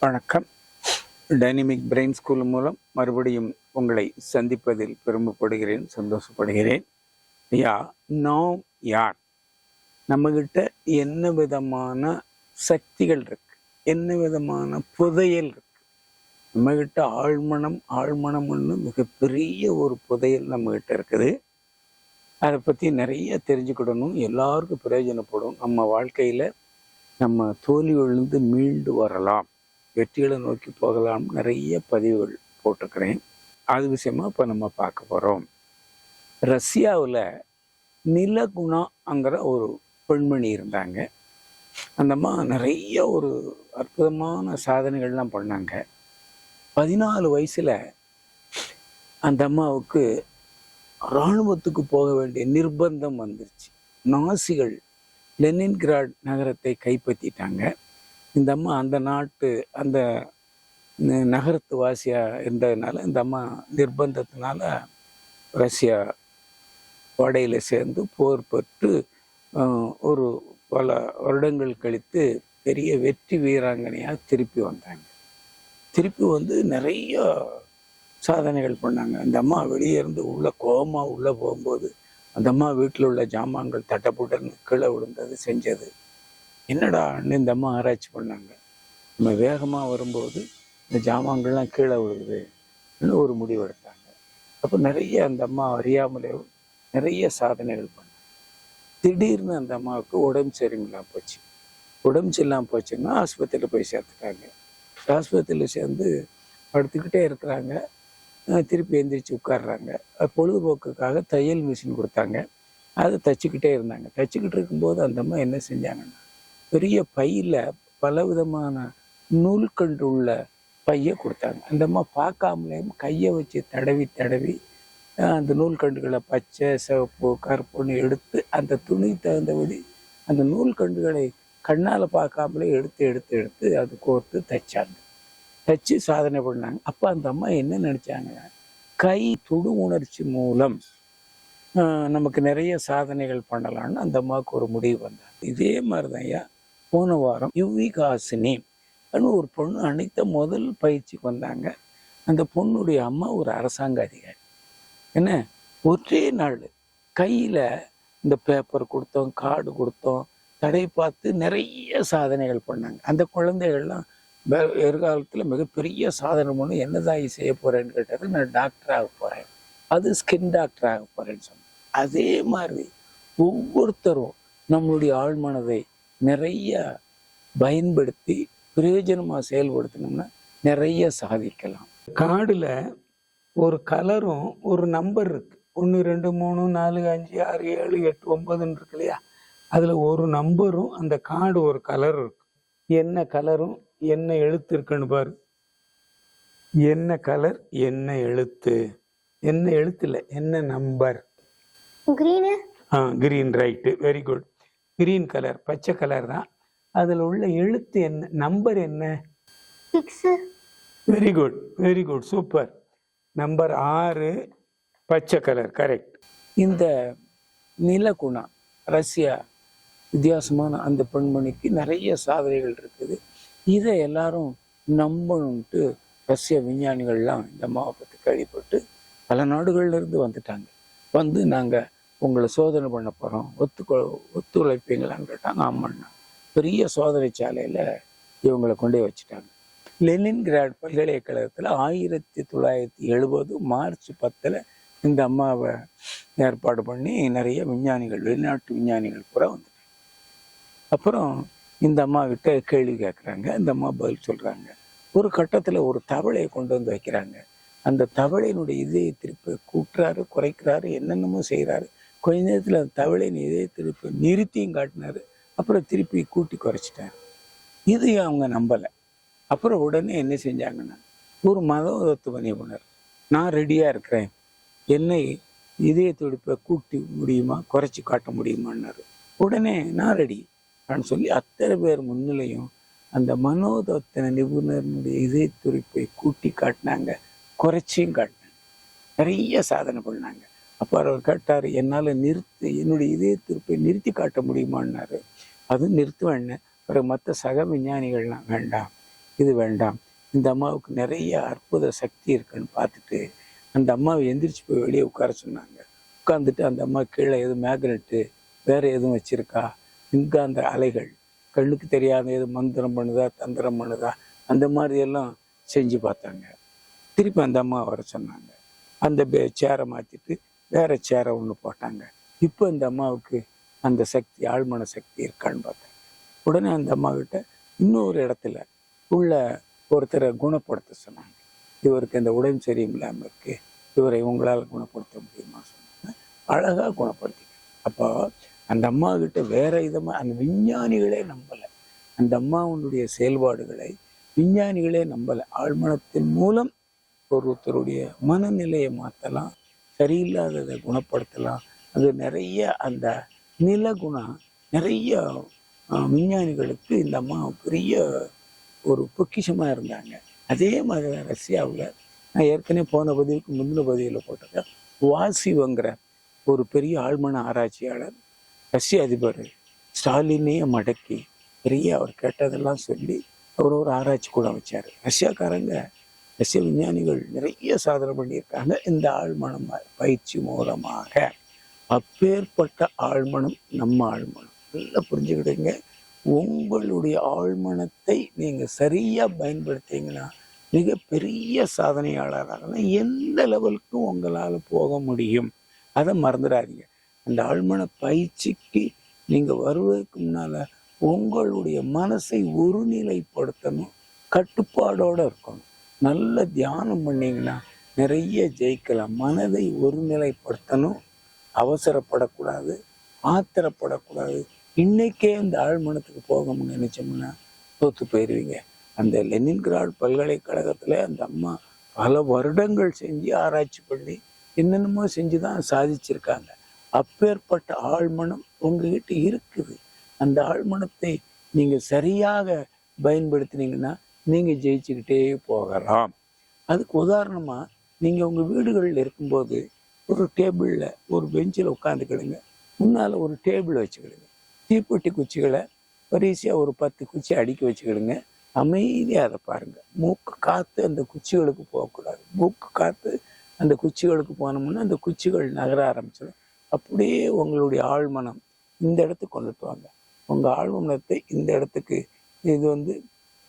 வணக்கம். Dynamic brain school மூலம் மறுபடியும் உங்களை சந்திப்பதில் பெருமைப்படுகிறேன் சந்தோஷப்படுகிறேன். யா நாம் யார்? நம்மகிட்ட என்ன விதமான சக்திகள் இருக்கு? என்ன விதமான புதையல் இருக்கு? நம்மகிட்ட ஆழ்மனம் ஆழ்மனம்னு மிகப்பெரிய ஒரு புதையல் நம்மகிட்ட இருக்குது. அதை பற்றி நிறைய தெரிஞ்சுக்கிடணும். எல்லாருக்கும் பிரயோஜனப்படும். நம்ம வாழ்க்கையில் நம்ம தோல்வி விழுந்து மீண்டு வரலாம். வெற்றிகளை நோக்கி போகலாம் நிறைய பதிவுகள் போட்டிருக்கிறேன். அது விஷயமா இப்போ நம்ம பார்க்க போகிறோம் ரஷ்யாவில் நிலகுணாங்கிற ஒரு பெண்மணி இருந்தாங்க. அந்த அம்மா நிறைய ஒரு அற்புதமான சாதனைகள்லாம் பண்ணாங்க. பதினாலு வயசில் அந்த அம்மாவுக்கு இராணுவத்துக்கு போக வேண்டிய நிர்பந்தம் வந்துருச்சு. நாசிகள் லெனின்கிராட் நகரத்தை கைப்பற்றிட்டாங்க. இந்த அம்மா அந்த நாட்டு அந்த நகரத்து வாசியா இருந்ததுனால இந்த அம்மா நிர்பந்தத்தினால ரஷ்யா படையில் சேர்ந்து போர் பெற்று ஒரு பல வருடங்கள் கழித்து பெரிய வெற்றி வீராங்கனையாக திருப்பி வந்தாங்க. திருப்பி வந்து நிறைய சாதனைகள் பண்ணாங்க. அந்த அம்மா வெளியே இருந்து உள்ள கோபமாக உள்ளே போகும்போது அந்த அம்மா வீட்டில் உள்ள ஜாமான்கள் தட்டப்புட்டன்னு கீழே விழுந்தது செஞ்சது. என்னடான்னு இந்த அம்மா ஆராய்ச்சி பண்ணாங்க? நம்ம வேகமாக வரும்போது இந்த ஜாமான்கள்லாம் கீழே விழுதுன்னு ஒரு முடிவு எடுத்தாங்க. அப்போ நிறைய அந்த அம்மா அறியாமலே நிறைய சாதனைகள் பண்ணாங்க. திடீர்னு அந்த அம்மாவுக்கு உடம்பு சரியில்லாமல் போச்சு. உடம்பு சரியில்லாமல் போச்சுன்னா ஆஸ்பத்திரியில் போய் சேர்த்துட்டாங்க. ஆஸ்பத்திரியில் சேர்ந்து படுத்துக்கிட்டே இருக்கிறாங்க. திருப்பி எந்திரிச்சு உட்காடுறாங்க பொழுதுபோக்குக்காக தையல் மிஷின் கொடுத்தாங்க. அதை தச்சுக்கிட்டே இருந்தாங்க. தச்சுக்கிட்டு இருக்கும்போது அந்த அம்மா என்ன செஞ்சாங்கன்னா பெரிய பையில் பலவிதமான நூல்கண்டு கண்டுள்ள பையை கொடுத்தாங்க. அந்த அம்மா பார்க்காமலேயும் கையை வச்சு தடவி தடவி அந்த நூல் கண்டுகளை பச்சை சிவப்பு கருப்புன்னு எடுத்து அந்த துணி தகுந்தபடி அந்த நூல் கண்டுகளை கண்ணால் பார்க்காமலே எடுத்து எடுத்து எடுத்து அது கோர்த்து தைச்சாங்க. தைச்சு சாதனை பண்ணாங்க. அப்போ அந்த அம்மா என்ன நினச்சாங்க? கை தொடு உணர்ச்சி மூலம் நமக்கு நிறைய சாதனைகள் பண்ணலாம்னு அந்த அம்மாவுக்கு ஒரு முடிவு வந்தாங்க. இதே மாதிரி தான் ஐயா. போன வாரம் யுவிகாசினி அப்படின்னு ஒரு பொண்ணு அனைத்த முதல் பயிற்சிக்கு வந்தாங்க. அந்த பொண்ணுடைய அம்மா ஒரு அரசாங்க அதிகாரி. என்ன? ஒரே நாள் கையில் இந்த பேப்பர் கொடுத்தோம் கார்டு கொடுத்தோம் தடை பார்த்து நிறைய சாதனைகள் பண்ணாங்க. அந்த குழந்தைகள்லாம் எதிர்காலத்தில் மிகப்பெரிய சாதனை பண்ணி என்னதான் செய்ய போகிறேன்னு கேட்டது நான் டாக்டர் ஆக அது ஸ்கின் டாக்டர் ஆக போகிறேன்னு சொன்னேன் அதே மாதிரி ஒவ்வொருத்தரும் நம்மளுடைய ஆழ்மனதை நிறைய பயன்படுத்தி பிரயோஜனமாக செயல்படுத்தினோம்னா நிறைய சாதிக்கலாம். கார்டில் ஒரு கலரும் ஒரு நம்பர் இருக்கு. ஒன்று ரெண்டு மூணு நாலு அஞ்சு ஆறு ஏழு எட்டு ஒன்பதுன்னு இருக்கு இல்லையா? அதில் ஒரு நம்பரும் அந்த கார்டு ஒரு கலர் இருக்கு. என்ன கலரும் என்ன எழுத்து இருக்குன்னு பாரு. என்ன கலர் என்ன எழுத்து? என்ன எழுத்து இல்லை என்ன நம்பர் கிரீனு ஆ green right very good green colour பச்சை கலர் தான். அதில் உள்ள எழுத்து என்ன நம்பர் என்ன? Very good very good super number ஆறு பச்சை கலர் கரெக்ட் இந்த நிலகுணா ரஷ்யா வித்தியாசமான அந்த பெண்மணிக்கு நிறைய சாதனைகள் இருக்குது. இதை எல்லாரும் நம்பணும்ட்டு ரஷ்ய விஞ்ஞானிகள்லாம் இந்த மாவட்டத்தை கேள்விப்பட்டு பல நாடுகள்ல இருந்து வந்துட்டாங்க. வந்து நாங்கள் உங்களை சோதனை பண்ண போகிறோம் ஒத்துக்கொ ஒத்துழைப்பீங்களான்னு கேட்டாங்க. ஆமாண்ணா. பெரிய சோதனை சாலையில் இவங்களை கொண்டே வச்சுட்டாங்க. வச்சுட்டாங்க லெனின்கிராட் பல்கலைக்கழகத்தில் ஆயிரத்தி தொள்ளாயிரத்தி எழுபது மார்ச் பத்தில் இந்த அம்மாவை ஏற்பாடு பண்ணி நிறைய விஞ்ஞானிகள் வெளிநாட்டு விஞ்ஞானிகள் கூட வந்துட்டாங்க. அப்புறம் இந்த அம்மா கிட்ட கேள்வி கேட்குறாங்க இந்த அம்மா பதில் சொல்கிறாங்க ஒரு கட்டத்தில் ஒரு தவளையை கொண்டு வந்து வைக்கிறாங்க. அந்த தவளையினுடைய இதயத்திருப்பு கூட்டுறாரு குறைக்கிறாரு என்னென்னமோ செய்கிறாரு கொஞ்ச நேரத்தில் அந்த தவளையின் இதயத்திருப்பு நிறுத்தியும் காட்டினாரு. அப்புறம் திருப்பி கூட்டி குறைச்சிட்டார். இதையும் அவங்க நம்பலை. அப்புறம் உடனே என்ன செஞ்சாங்கன்னா ஒரு மதத்துவ நிபுணர் நான் ரெடியாக இருக்கிறேன். என்னை இதய துடிப்பை கூட்டி முடியுமா குறைச்சி காட்ட முடியுமான்னாரு. உடனே நான் ரெடி அப்படின்னு சொல்லி அத்தனை பேர் முன்னிலையும் அந்த மனோதத்தன நிபுணர்னுடைய இதய துடிப்பை கூட்டி காட்டினாங்க குறைச்சியும் காட்டினாங்க. நிறைய சாதனை பண்ணாங்க. அப்போ அவர் கேட்டார் என்னால் நிறுத்து என்னுடைய இதே திருப்பை நிறுத்தி காட்ட முடியுமான்னாரு. அதுவும் நிறுத்துவேன்னு பிறகு மற்ற சக விஞ்ஞானிகள்லாம் வேண்டாம். இது வேண்டாம். இந்த அம்மாவுக்கு நிறைய அற்புத சக்தி இருக்குன்னு பார்த்துட்டு அந்த அம்மாவை எந்திரிச்சு போய் வெளியே உட்கார சொன்னாங்க. உட்காந்துட்டு அந்த அம்மா கீழே எதுவும் மேக்னெட்டு வேறு எதுவும் வச்சிருக்கா? மின்காந்த அலைகள். கண்ணுக்கு தெரியாத எதுவும் மந்திரம் பண்ணுதா தந்திரம் பண்ணுதா? அந்த மாதிரி எல்லாம் செஞ்சு பார்த்தாங்க. திருப்பி அந்த அம்மா வர சொன்னாங்க. அந்த சேரை மாற்றிட்டு வேற சேரை ஒன்று போட்டாங்க. இப்போ இந்த அம்மாவுக்கு அந்த சக்தி ஆழ்மன சக்தி இருக்கான்னு பார்த்தேன். உடனே அந்த அம்மா கிட்ட இன்னொரு இடத்துல உள்ள ஒருத்தரை குணப்படுத்த சொன்னாங்க. இவருக்கு இந்த உடம்பு சரியில்லாமல் இருக்கு. இவரை உங்களால் குணப்படுத்த முடியுமா சொன்னாங்க. அழகாக குணப்படுத்தி அப்போ அந்த அம்மா கிட்ட வேற விதமா அந்த விஞ்ஞானிகளே நம்பலை. அந்த அம்மாவுடைய செயல்பாடுகளை விஞ்ஞானிகளே நம்பலை. ஆழ்மனத்தின் மூலம் ஒருத்தருடைய மனநிலையை மாற்றலாம் சரியில்லாததை குணப்படுத்தலாம். அது நிறைய அந்த நில குணம் நிறைய விஞ்ஞானிகளுக்கு இந்த அம்மா பெரிய ஒரு பொக்கிஷமாக இருந்தாங்க. அதே மாதிரி ரஷ்யாவில். நான் ஏற்கனவே போன பதிலுக்கு முந்தின பதிவில் போட்டிருக்கேன் வாசிவங்கிற ஒரு பெரிய ஆழ்மன ஆராய்ச்சியாளர் ரஷ்ய அதிபர் ஸ்டாலினையே மடக்கி பெரிய அவர் கேட்டதெல்லாம் சொல்லி அவர் ஒரு ஆராய்ச்சி கூட வச்சார் ரஷ்யாக்காரங்க ரஷ்ய விஞ்ஞானிகள் நிறைய சாதனை பண்ணியிருக்காங்க. இந்த ஆழ்மனம் பயிற்சி மூலமாக அப்பேற்பட்ட ஆழ்மனம் நம்ம ஆழ்மனம். நல்லா புரிஞ்சுக்கிடுங்க. உங்களுடைய ஆழ்மனத்தை நீங்கள் சரியாக பயன்படுத்திங்கன்னா மிகப்பெரிய சாதனையாளராக எந்த லெவலுக்கும் உங்களால் போக முடியும். அதை மறந்துடாதீங்க. அந்த ஆழ்மன பயிற்சிக்கு நீங்கள் வருவதற்கு முன்னால் உங்களுடைய மனசை ஒருநிலைப்படுத்தணும். கட்டுப்பாடோடு இருக்கணும். நல்ல தியானம் பண்ணீங்கன்னா நிறைய ஜெயிக்கலாம். மனதை ஒருநிலைப்படுத்தணும். அவசரப்படக்கூடாது. ஆத்திரப்படக்கூடாது. இன்னைக்கே இந்த ஆழ்மனத்துக்கு போகணும்னு நினைச்சோம்னா தோத்து போயிடுவீங்க அந்த லெனின்கிராட் பல்கலைக்கழகத்தில் அந்த அம்மா பல வருடங்கள் செஞ்சு ஆராய்ச்சி பண்ணி என்னென்னமோ செஞ்சு தான் சாதிச்சிருக்காங்க. அப்பேற்பட்ட ஆழ்மனம் உங்ககிட்ட இருக்குது. அந்த ஆழ்மனத்தை நீங்கள் சரியாக பயன்படுத்தினீங்கன்னா நீங்கள் ஜெயிச்சுக்கிட்டே போகலாம். அதுக்கு உதாரணமாக நீங்கள் உங்கள் வீடுகளில் இருக்கும்போது ஒரு டேபிளில் ஒரு பெஞ்சில் உட்காந்துக்கிடுங்க. முன்னால் ஒரு டேபிள் வச்சுக்கிடுங்க. தீப்பெட்டி குச்சிகளை வரிசையாக ஒரு பத்து குச்சி அடுக்கி வச்சுக்கிடுங்க. அமைதியாக அதை பாருங்கள் மூக்கு காற்று அந்த குச்சிகளுக்கு போகக்கூடாது. மூக்கு காற்று அந்த குச்சிகளுக்கு போனோம்னா அந்த குச்சிகள் நகர ஆரம்பிச்சிடும். அப்படியே உங்களுடைய ஆழ்மனம் இந்த இடத்துக்கு கொண்டுட்டு வாங்க. உங்கள் ஆழ்மனத்தை இந்த இடத்துக்கு இது வந்து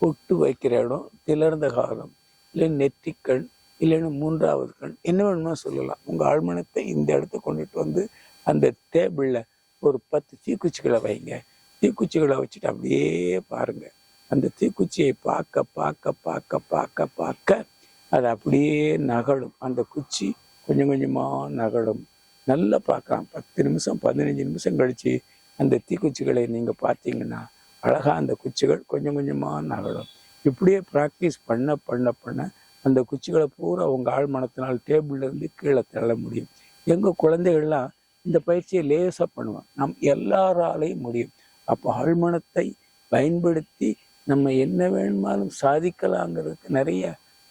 பொட்டு வைக்கிற இடம் திலர்ந்த காலம் இல்லை நெற்றிக்கண் இல்லைன்னா மூன்றாவது கண். என்ன வேணுமோ சொல்லலாம். உங்கள் ஆழ்மனத்தை இந்த இடத்த கொண்டுட்டு வந்து அந்த டேபிளில் ஒரு பத்து தீக்குச்சிகளை வைங்க. தீக்குச்சிகளை வச்சுட்டு அப்படியே பாருங்க. அந்த தீக்குச்சியை பார்க்க பார்க்க பார்க்க பார்க்க பார்க்க அது அப்படியே நகலும் அந்த குச்சி கொஞ்சம் கொஞ்சமாக நகலும் நல்லா பார்க்கலாம். பத்து நிமிஷம் பதினஞ்சு நிமிஷம் கழித்து அந்த தீக்குச்சிகளை நீங்கள் பார்த்தீங்கன்னா அழகாக அந்த குச்சிகள் கொஞ்சம் கொஞ்சமாக நகலும் இப்படியே ப்ராக்டிஸ் பண்ண பண்ண பண்ண அந்த குச்சிகளை பூரா உங்கள் ஆள் மனத்தினால் டேபிள்லேருந்து கீழே தள்ள முடியும். எங்கள் குழந்தைகள்லாம் இந்த பயிற்சியை லேசாக பண்ணுவோம் நம் எல்லாராலையும் முடியும். அப்போ ஆழ்மனத்தை பயன்படுத்தி நம்ம என்ன வேணுமாலும் சாதிக்கலாங்கிறதுக்கு நிறைய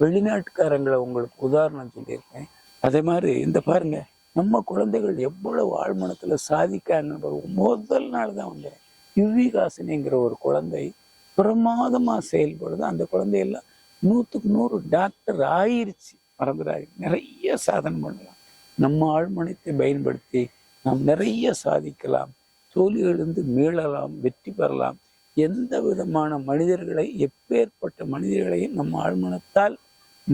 வெளிநாட்டுக்காரங்களை உங்களுக்கு உதாரணம் சொல்லியிருக்கேன். அதே மாதிரி இந்த பாருங்க நம்ம குழந்தைகள் எவ்வளவு ஆழ்மனத்தில் சாதிக்கான்னு முதல் நாள் தான் வந்தேன் யுவிகாசினிங்கிற ஒரு குழந்தை பிரமாதமாக செயல்படுது. அந்த குழந்தையெல்லாம் நூற்றுக்கு நூறு டாக்டர் ஆயிருச்சு. மறந்துடாது நிறைய சாதனை பண்ணலாம். நம்ம ஆழ்மனத்தை பயன்படுத்தி நாம் நிறைய சாதிக்கலாம். தோல்வியிலிருந்து மீளலாம் வெற்றி பெறலாம். எந்த விதமான மனிதர்களை எப்பேற்பட்ட மனிதர்களையும் நம்ம ஆழ்மனத்தால்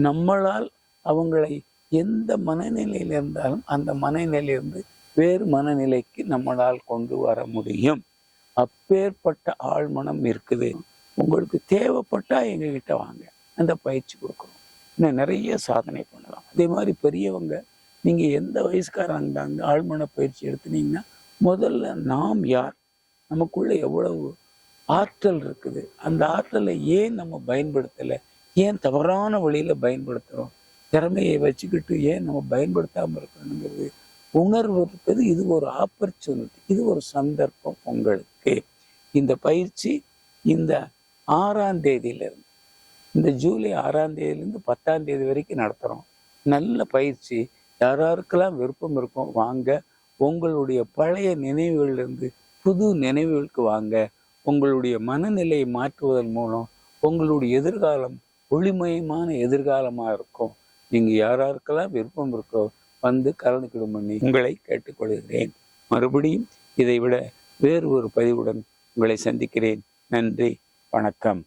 நம்மளால் அவங்களை எந்த மனநிலையில் இருந்தாலும் அந்த மனநிலையிலிருந்து வேறு மனநிலைக்கு நம்மளால் கொண்டு வர முடியும். அப்பேற்பட்ட ஆழ்மனம் இருக்குது. உங்களுக்கு தேவைப்பட்டா எங்ககிட்ட வாங்க. அந்த பயிற்சி கொடுக்குறோம் இன்னும் நிறைய சாதனை பண்ணலாம். அதே மாதிரி பெரியவங்க நீங்கள் எந்த வயசுக்காரங்க அந்த ஆழ்மன பயிற்சி எடுத்துனீங்கன்னா முதல்ல நாம் யார்? நமக்குள்ள எவ்வளவு ஆற்றல் இருக்குது? அந்த ஆற்றலை ஏன் நம்ம பயன்படுத்தலை? ஏன் தவறான வழியில் பயன்படுத்துகிறோம் திறமையை வச்சுக்கிட்டு ஏன் நம்ம பயன்படுத்தாமல் இருக்கணுங்கிறது உணர்வதற்கு இது ஒரு ஆப்பர்ச்சுனிட்டி இது ஒரு சந்தர்ப்பம் உங்களுக்கு. இந்த பயிற்சி இந்த ஆறாம் தேதியிலிருந்து இந்த ஜூலை ஆறாம் தேதியிலேருந்து பத்தாம் தேதி வரைக்கும் நடத்துகிறோம் நல்ல பயிற்சி யாராருக்கெல்லாம் விருப்பம் இருக்கும் வாங்க. உங்களுடைய பழைய நினைவுகளிலிருந்து புது நினைவுகளுக்கு வாங்க. உங்களுடைய மனநிலையை மாற்றுவதன் மூலம் உங்களுடைய எதிர்காலம் ஒளிமயமான எதிர்காலமாக இருக்கும். நீங்கள் யாராருக்கெல்லாம் விருப்பம் இருக்கோ வந்து கலந்துக்கிடும்படி உங்களை கேட்டுக்கொள்கிறேன். மறுபடியும் இதை விட வேறு ஒரு பதிவுடன் உங்களை சந்திக்கிறேன். நன்றி வணக்கம்.